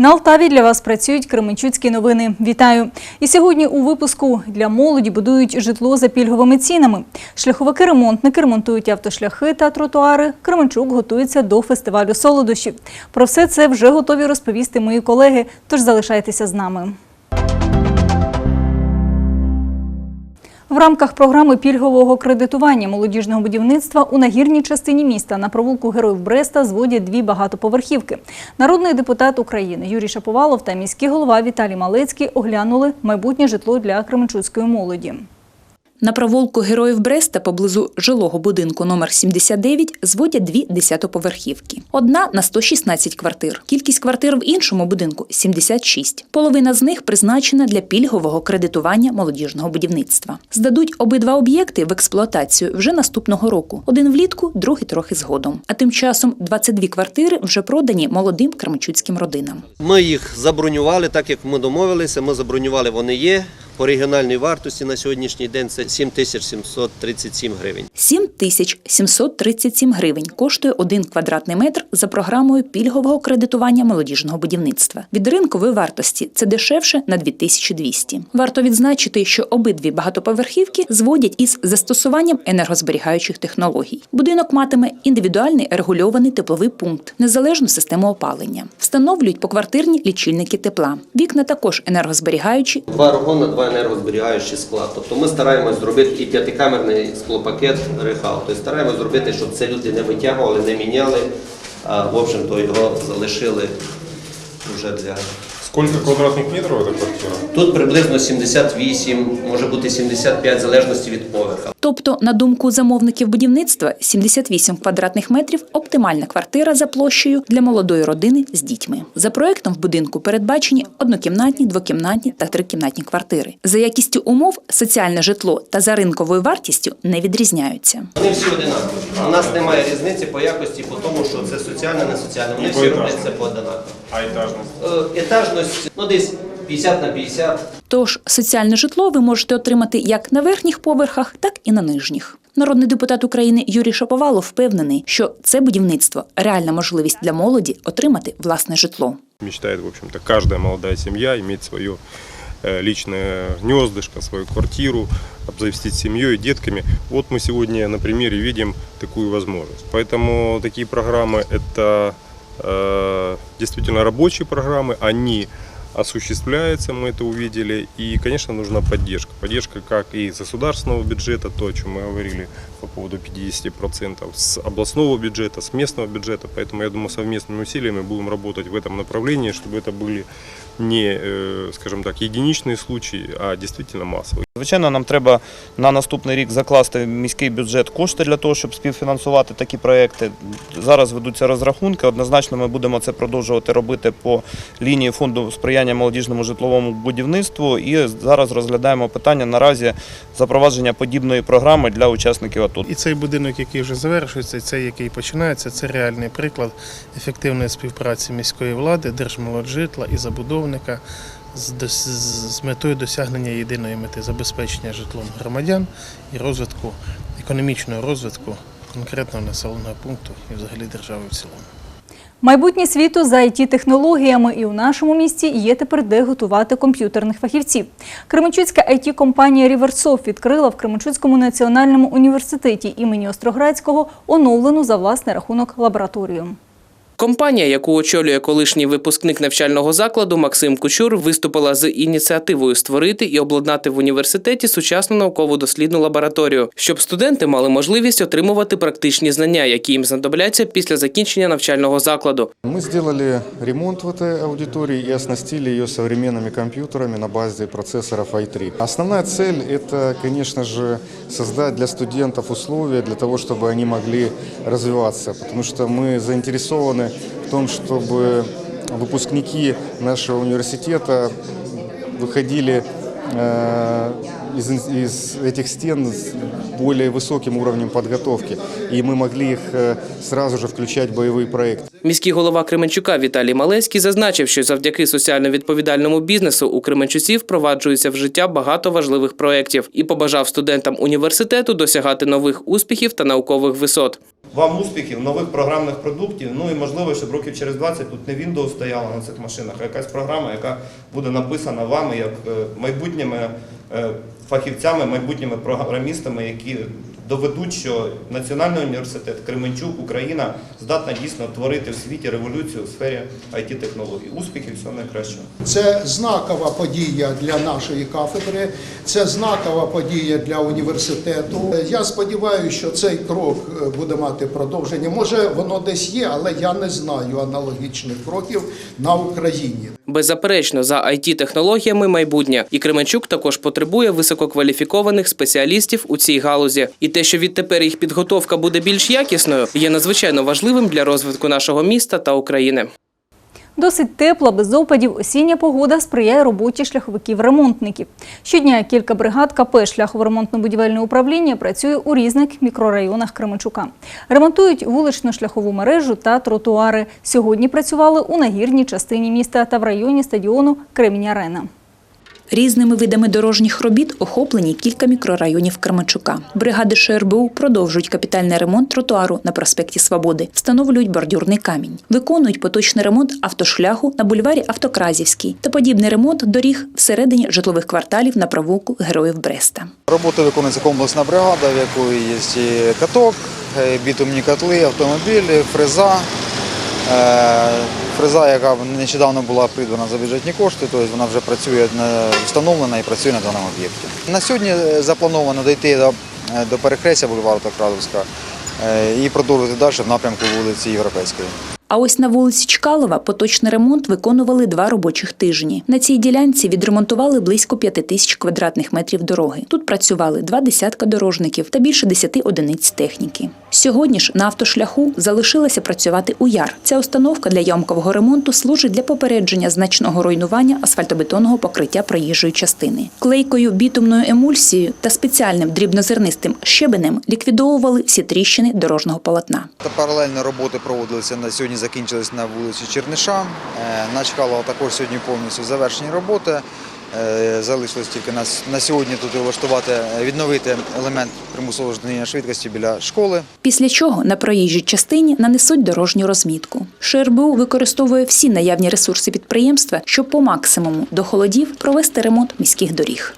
На Алтаві для вас працюють Кременчуцькі новини. Вітаю! І сьогодні у випуску для молоді будують житло за пільговими цінами. Шляховики-ремонтники ремонтують автошляхи та тротуари. Кременчук готується до фестивалю солодощів. Про все це вже готові розповісти мої колеги. Тож залишайтеся з нами. В рамках програми пільгового кредитування молодіжного будівництва у нагірній частині міста на провулку Героїв Бреста зводять дві багатоповерхівки. Народний депутат України Юрій Шаповалов та міський голова Віталій Малецький оглянули майбутнє житло для кременчуцької молоді. На провулку Героїв Бреста поблизу жилого будинку номер 79 зводять дві десятоповерхівки. Одна на 116 квартир. Кількість квартир в іншому будинку 76. Половина з них призначена для пільгового кредитування молодіжного будівництва. Здадуть обидва об'єкти в експлуатацію вже наступного року. Один влітку, другий трохи згодом. А тим часом 22 квартири вже продані молодим кременчуцьким родинам. Ми їх забронювали, так як ми домовилися. Ми забронювали, вони є. По регіональній вартості на сьогоднішній день це 7737 гривень. 7737 гривень коштує один квадратний метр за програмою пільгового кредитування молодіжного будівництва. Від ринкової вартості це дешевше на 2200. Варто відзначити, що обидві багатоповерхівки зводять із застосуванням енергозберігаючих технологій. Будинок матиме індивідуальний регульований тепловий пункт, незалежну систему опалення. Встановлюють поквартирні лічильники тепла. Вікна також енергозберігаючі, Два рогона, два енергозберігаючі склад. Тобто ми стараємось зробити і п'ятикамерний склопакет рехау. Тобто стараємось зробити, щоб це люди не витягували, не міняли, а в общем-то його залишили вже для. Сколько квадратних метрів ця квартира? Тут приблизно 78, може бути 75, в залежності від поверха. Тобто, на думку замовників будівництва, 78 квадратних метрів оптимальна квартира за площею для молодої родини з дітьми. За проектом в будинку передбачені однокімнатні, двокімнатні та трикімнатні квартири. За якістю умов соціальне житло та за ринковою вартістю не відрізняються. Вони всі одинакові. У нас немає різниці по якості, по тому, що це соціальне, не соціальне. Вони всі роблять це по одинаково. А этажность? Е, Етажність, ну десь 50 на 50. Тож соціальне житло ви можете отримати як на верхніх поверхах, так і на нижніх. Народний депутат України Юрій Шаповалов впевнений, що це будівництво реальна можливість для молоді отримати власне житло. Мечтает, в общем-то, каждая молодая семья иметь свое э, личное гнездышко, свою квартиру, обзавестись семьей, детками. Вот мы сегодня на примере видим такую возможность. Поэтому такие программы – это э, действительно рабочие программы, они осуществляются, мы это увидели. И, конечно, нужна поддержка. Поддержка как и из государственного бюджета, то, о чем мы говорили по поводу 50%, с областного бюджета, с местного бюджета. Поэтому, я думаю, совместными усилиями будем работать в этом направлении, чтобы это были не, э, скажем так, единичные случаи, а действительно массовые. Звичайно, нам треба на наступний рік закласти в міський бюджет кошти для того, щоб співфінансувати такі проекти. Зараз ведуться розрахунки. Однозначно, ми будемо це продовжувати робити по лінії фонду сприяння молодіжному житловому будівництву. І зараз розглядаємо питання наразі запровадження подібної програми для учасників АТО. І цей будинок, який вже завершується, і цей, який починається, це реальний приклад ефективної співпраці міської влади, держмолоджитла і забудовника з, з з метою досягнення єдиної мети забезпечення житлом громадян і розвитку, економічного розвитку конкретного населеного пункту і взагалі держави в цілому. Майбутнє світу за it технологіями і у нашому місті є тепер де готувати комп'ютерних фахівців. Кременчуцька it компанія Ріверсофт відкрила в Кременчуцькому національному університеті імені Остроградського оновлену за власний рахунок лабораторію. Компанія, яку очолює колишній випускник навчального закладу Максим Кучур, виступила з ініціативою створити і обладнати в університеті сучасну науково-дослідну лабораторію, щоб студенти мали можливість отримувати практичні знання, які їм знадобляться після закінчення навчального закладу. Мы сделали ремонт в этой аудитории и оснастили ее современными компьютерами на базе процессоров i3. Основная цель – это, конечно же, создать для студентов условия для того, чтобы они могли развиваться, потому что мы заинтересованы в том, чтобы выпускники нашего университета выходили э, из, ин- из этих стен с более высоким уровнем подготовки, и мы могли их э, сразу же включать в боевые проекты. Міський голова Кременчука Віталій Малецький зазначив, що завдяки соціально відповідальному бізнесу у Кременчуці впроваджується в життя багато важливих проєктів і побажав студентам університету досягати нових успіхів та наукових висот. Вам успіхів, нових програмних продуктів. Ну і можливо, щоб років через 20 тут не Windows стояло на цих машинах, а якась програма, яка буде написана вами як е, майбутніми е, фахівцями, майбутніми програмістами, які доведуть, що Національний університет Кременчук, Україна здатна дійсно творити в світі революцію у сфері it технологій Успіхів, всього найкращого. Це знакова подія для нашої кафедри, це знакова подія для університету. Я сподіваюся, що цей крок е, буде мати продовження. Може, воно десь є, але я не знаю аналогічних кроків на Україні. Беззаперечно, за it технологіями майбутнє. І Кременчук також потребує висококваліфікованих спеціалістів у цій галузі. І те, що відтепер їх підготовка буде більш якісною, є надзвичайно важливим для розвитку нашого міста та України. Досить тепла, без опадів, осіння погода сприяє роботі шляховиків-ремонтників. Щодня кілька бригад КП «Шляхово-ремонтно-будівельне управління» працює у різних мікрорайонах Кременчука. Ремонтують вуличну шляхову мережу та тротуари. Сьогодні працювали у нагірній частині міста та в районі стадіону Кремінь-Арена. Різними видами дорожніх робіт охоплені кілька мікрорайонів Кременчука. Бригади ШРБУ продовжують капітальний ремонт тротуару на проспекті Свободи, встановлюють бордюрний камінь, виконують поточний ремонт автошляху на бульварі Автокразівський та подібний ремонт доріг всередині житлових кварталів на провулку Героїв Бреста. Робота виконується комплексна бригада, в якої є каток, е, бітумні котли, автомобілі, фреза. Е, Фреза, яка нещодавно була придбана за бюджетні кошти, тобто вона вже працює встановлена і працює на даному об'єкті. На сьогодні е, заплановано дійти до, е, до перехрестя бульвару Токрадовська і продовжити далі в напрямку вулиці Європейської. А ось на вулиці Чкалова поточний ремонт виконували два робочих тижні. На цій ділянці відремонтували близько 5 тисяч квадратних метрів дороги. Тут працювали два десятка дорожників та більше 10 одиниць техніки. Сьогодні ж на автошляху залишилося працювати УЯР. Ця установка для ямкового ремонту служить для попередження значного руйнування асфальтобетонного покриття проїжджої частини. Клейкою бітумною емульсією та спеціальним дрібнозернистим щебенем ліквідовували всі тріщини дорожнього полотна. Паралельно роботи проводилися на сьогодні, закінчились на вулиці Черниша. Е, На Чкалова також сьогодні повністю завершені роботи. Е, Залишилось тільки на, с- на сьогодні тут влаштувати, е, відновити елемент примусового зниження швидкості біля школи. Після чого на проїжджій частині нанесуть дорожню розмітку. ШРБУ використовує всі наявні ресурси підприємства, щоб по максимуму до холодів провести ремонт міських доріг.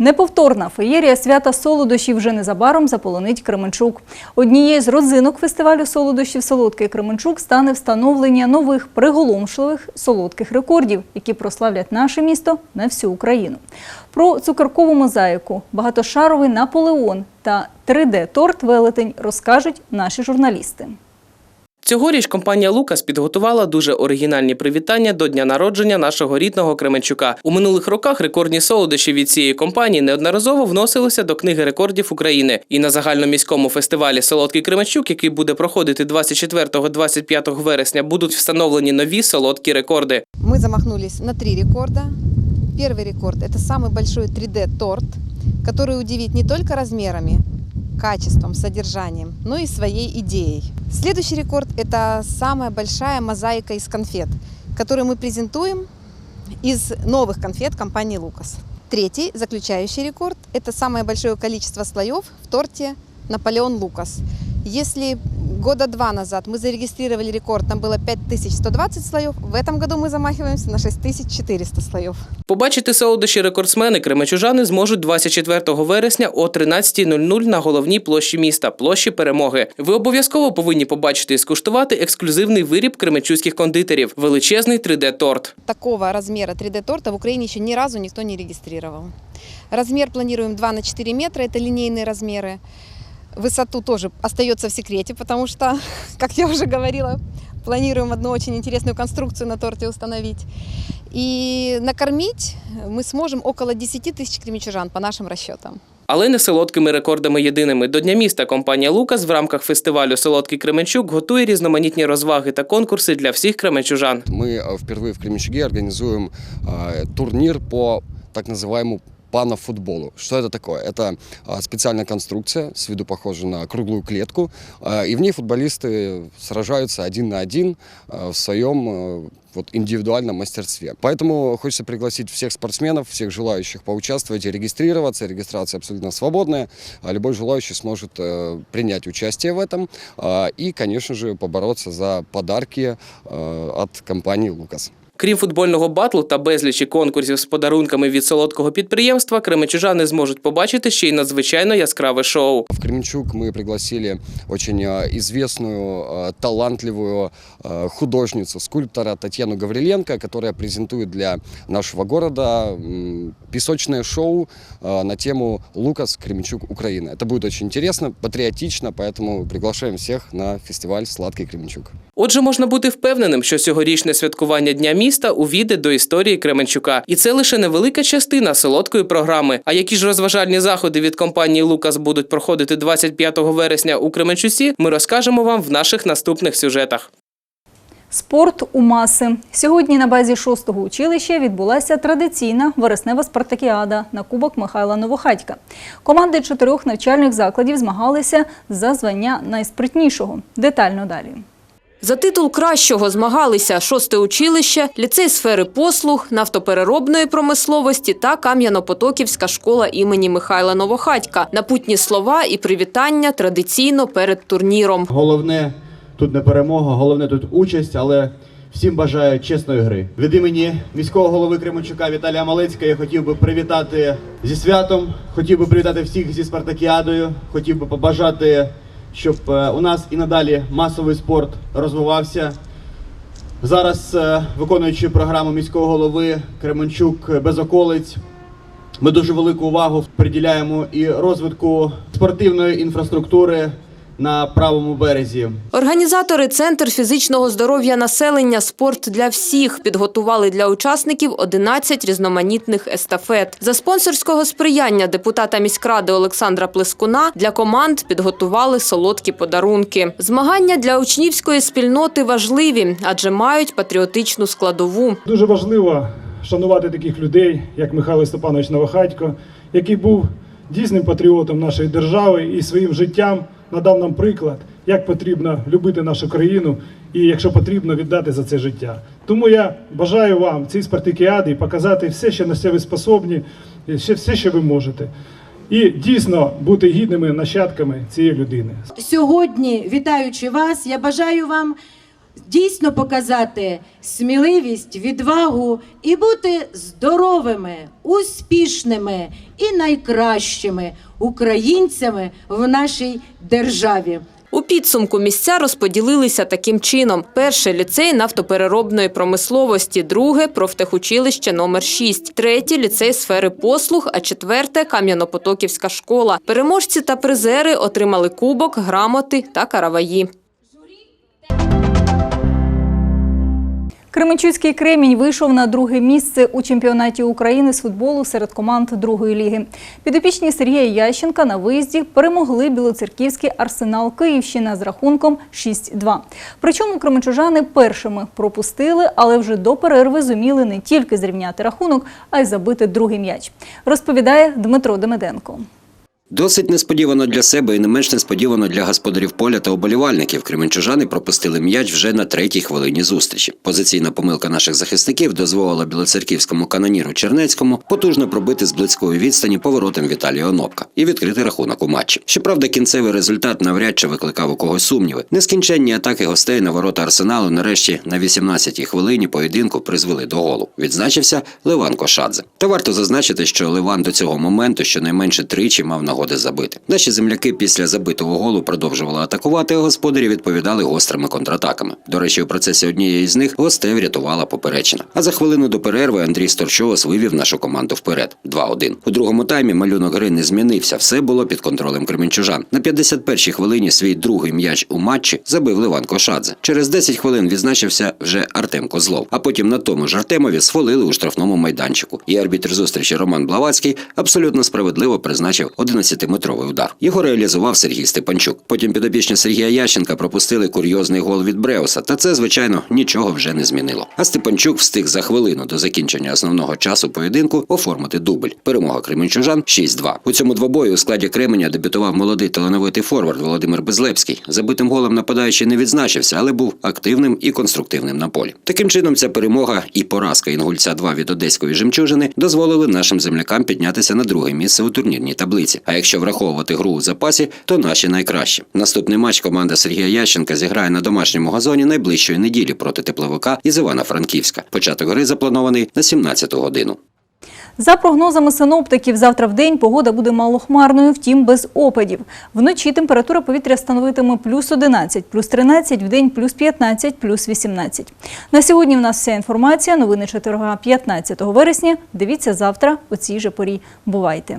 Неповторна феєрія свята солодощів вже незабаром заполонить Кременчук. Однією з родзинок фестивалю солодощів Солодкий Кременчук стане встановлення нових приголомшливих солодких рекордів, які прославлять наше місто на всю Україну. Про цукеркову мозаїку, багатошаровий Наполеон та 3D-торт велетень розкажуть наші журналісти. Цьогоріч компанія Лукас підготувала дуже оригінальні привітання до дня народження нашого рідного Кременчука. У минулих роках рекордні солодощі від цієї компанії неодноразово вносилися до книги рекордів України. І на загальноміському фестивалі Солодкий Кременчук, який буде проходити 24-25 вересня, будуть встановлені нові солодкі рекорди. Мы замахнулись на три рекорда. Первый рекорд – это самый большой 3D-торт, который удивит не только размерами, Качеством, содержанием, но и своей идеей. Следующий рекорд – это самая большая мозаика из конфет, которую мы презентуем из новых конфет компании «Лукас». Третий, заключающий рекорд – это самое большое количество слоев в торте «Наполеон Лукас». Если года два назад мы зарегистрировали рекорд, там было 5120 слоев, в этом году мы замахиваемся на 6400 слоев. Побачити солодощі рекордсмени кремечужани зможуть 24 вересня о 13.00 на головній площі міста, площі перемоги. Ви обов'язково повинні побачити і скуштувати ексклюзивний виріб кременчуцьких кондитерів величезний 3D-торт. Такого размера 3D-торта в Украине еще ни разу никто не регистрировал. Размер планируем 2 на 4 метра, это линейные размеры. Высоту тоже остается в секрете, потому что, как я уже говорила, планируем одну очень интересную конструкцию на торте установить. И накормить мы сможем около 10 тысяч кремечужан по нашим расчетам. Але не солодкими рекордами єдиними. До Дня міста компанія Лукас в рамках фестивалю Солодкий Кременчук готує різноманітні розваги та конкурси для всіх кременчужан. Мы э, впервые в Кременчуге организуем э, турнир по так называемому панофутболу. Что это такое? Это а, специальная конструкция, с виду похожа на круглую клетку, а, и в ней футболисты сражаются один на один а, в своем вот, индивидуальном мастерстве. Поэтому хочется пригласить всех спортсменов, всех желающих поучаствовать и регистрироваться. Регистрация абсолютно свободная. Любой желающий сможет э, принять участие в этом и, конечно же, побороться за подарки от компании «Лукас». Крім футбольного батлу та безлічі конкурсів з подарунками від солодкого підприємства, кременчужани зможуть побачити ще й надзвичайно яскраве шоу. В Кременчук мы пригласили очень э, известную, э, талантливую э, художницу, скульптора Татьяну Гавриленко, которая презентует для нашего города м, песочное шоу э, на тему «Лукас Кременчук Украина». Это будет очень интересно, патриотично, поэтому приглашаем всех на фестиваль «Сладкий Кременчук». Отже, можна бути впевненим, що цьогорічне святкування Дня міста увійде до історії Кременчука. І це лише невелика частина солодкої програми. А які ж розважальні заходи від компанії Лукас будуть проходити 25 вересня у Кременчуці, ми розкажемо вам в наших наступних сюжетах. Спорт у маси. Сьогодні на базі 6-го училища відбулася традиційна вереснева спартакіада на Кубок Михайла Новохатька. Команди чотирьох навчальних закладів змагалися за звання найспритнішого. Детально далі. За титул кращого змагалися шосте училище, ліцей сфери послуг, нафтопереробної промисловості та Кам'яно-Потоківська школа імені Михайла Новохатька. Напутні слова і привітання традиційно перед турніром. Головне тут не перемога, головне тут участь, але всім бажаю чесної гри. Від імені міського голови Кременчука Віталія Малецька я хотів би привітати зі святом, хотів би привітати всіх зі спартакіадою, хотів би побажати, щоб е, у нас і надалі масовий спорт розвивався. Зараз, е, виконуючи програму міського голови Кременчук без околиць, ми дуже велику увагу приділяємо і розвитку спортивної інфраструктури на правому березі. Організатори Центр фізичного здоров'я населення «Спорт для всіх» підготували для учасників 11 різноманітних естафет. За спонсорського сприяння депутата міськради Олександра Плескуна для команд підготували солодкі подарунки. Змагання для учнівської спільноти важливі, адже мають патріотичну складову. Дуже важливо шанувати таких людей, як Михайло Степанович Новохатько, який був дійсним патріотом нашої держави і своїм життям надав нам приклад, як потрібно любити нашу країну і, якщо потрібно, віддати за це життя. Тому я бажаю вам цій спартакіаді показати все, що на це ви способні, все, що ви можете. І дійсно бути гідними нащадками цієї людини. Сьогодні, вітаючи вас, я бажаю вам дійсно показати сміливість, відвагу і бути здоровими, успішними і найкращими українцями в нашій державі. У підсумку місця розподілилися таким чином: перше ліцей нафтопереробної промисловості, друге профтехучилище номер 6, третє ліцей сфери послуг, а четверте Кам'яно-Потоківська школа. Переможці та призери отримали кубок, грамоти та караваї. Кременчуцький кремінь вийшов на друге місце у чемпіонаті України з футболу серед команд другої ліги. Підопічні Сергія Ященка на виїзді перемогли білоцерківський арсенал Київщина з рахунком 6-2. Причому кременчужани першими пропустили, але вже до перерви зуміли не тільки зрівняти рахунок, а й забити другий м'яч. Розповідає Дмитро Демиденко. Досить несподівано для себе і не менш несподівано для господарів поля та оболівальників. Кременчужани пропустили м'яч вже на третій хвилині зустрічі. Позиційна помилка наших захисників дозволила білоцерківському каноніру Чернецькому потужно пробити з близької відстані поворотом Віталія Онопка і відкрити рахунок у матчі. Щоправда, кінцевий результат навряд чи викликав у когось сумніви. Нескінченні атаки гостей на ворота арсеналу нарешті на 18-й хвилині поєдинку призвели до голу. Відзначився Леван Кошадзе. Та варто зазначити, що Леван до цього моменту щонайменше тричі мав нагоди забити. Наші земляки після забитого голу продовжували атакувати, а господарі відповідали гострими контратаками. До речі, у процесі однієї з них гостей врятувала поперечина. А за хвилину до перерви Андрій Сторчовос вивів нашу команду вперед. 2-1. У другому таймі малюнок гри не змінився. Все було під контролем кременчужан. На 51-й хвилині свій другий м'яч у матчі забив Леван Кошадзе. Через 10 хвилин відзначився вже Артем Козлов. А потім на тому ж Артемові сфолили у штрафному майданчику. І арбітр зустрічі Роман Блавацький абсолютно справедливо призначив 11 12-метровий удар. Його реалізував Сергій Степанчук. Потім підопічні Сергія Ященка пропустили курйозний гол від Бреуса, та це, звичайно, нічого вже не змінило. А Степанчук встиг за хвилину до закінчення основного часу поєдинку оформити дубль. Перемога кременчужан 6-2. У цьому двобої у складі Кременя дебютував молодий талановитий форвард Володимир Безлепський. Забитим голом нападаючий не відзначився, але був активним і конструктивним на полі. Таким чином, ця перемога і поразка інгульця 2 від одеської жемчужини дозволили нашим землякам піднятися на друге місце у турнірній таблиці. А якщо враховувати гру у запасі, то наші найкращі. Наступний матч команда Сергія Ященка зіграє на домашньому газоні найближчої неділі проти тепловика із Івано-Франківська. Початок гри запланований на 17 годину. За прогнозами синоптиків, завтра в день погода буде малохмарною, втім без опадів. Вночі температура повітря становитиме плюс 11, плюс 13, в день плюс 15, плюс 18. На сьогодні в нас вся інформація. Новини четверга 15 вересня. Дивіться завтра у цій же порі. Бувайте!